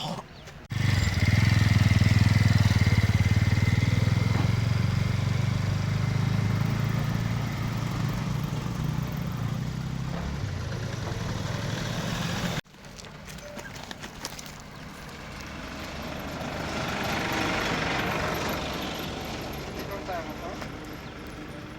Oh.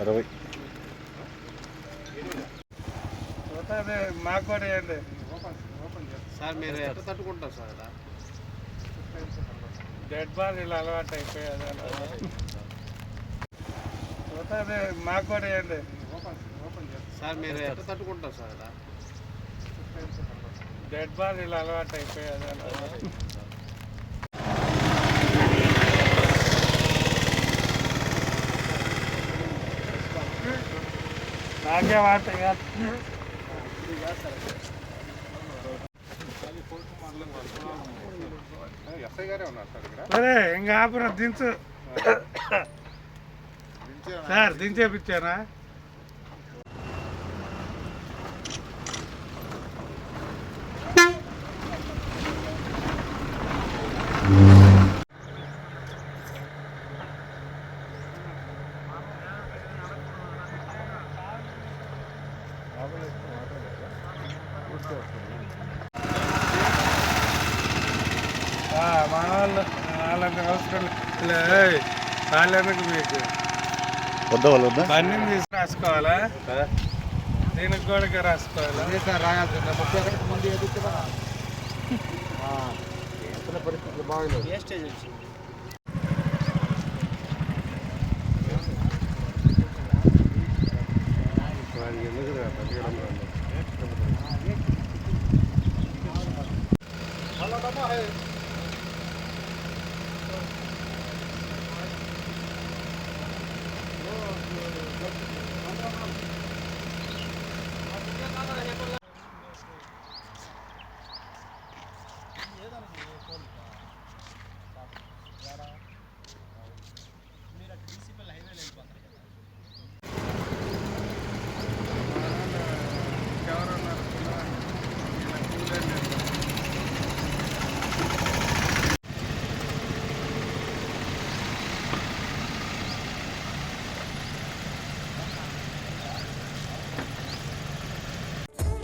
అరవై. మాకు కూడా వేయండి సార్ మీరు ఎట్లా తట్టుకుంటారు సార్ ఇలా? డెడ్ బాడీలు అలవాటు అయిపోయాది పోతుంది మాకు కూడా వేయండి సార్ మీరు ఎట్లా తట్టుకుంటారు సార్ ఇలా? డెడ్ బాడీలు అలవాటు అయిపోయాది గారే ఉన్నారు సార్ ఇక్కడ సరే ఇంకా ఆపురా దించు సార్ దించేపిచ్చానా ఆ, మన వాళ్ళు వాళ్ళంత అవసరం లేదు వాళ్ళెందుకు మీకు? వద్దా వాళ్ళు వద్దా? బన్నీ తీసి రాసుకోవాలా? దీనికి కూడా రాసుకోవాలా? రాయాల్సిందే ముప్పై ఒకటికి ముందు పరిస్థితులు బాగలేదు. వేస్టేజ్ వచ్చింది sama है Yeah.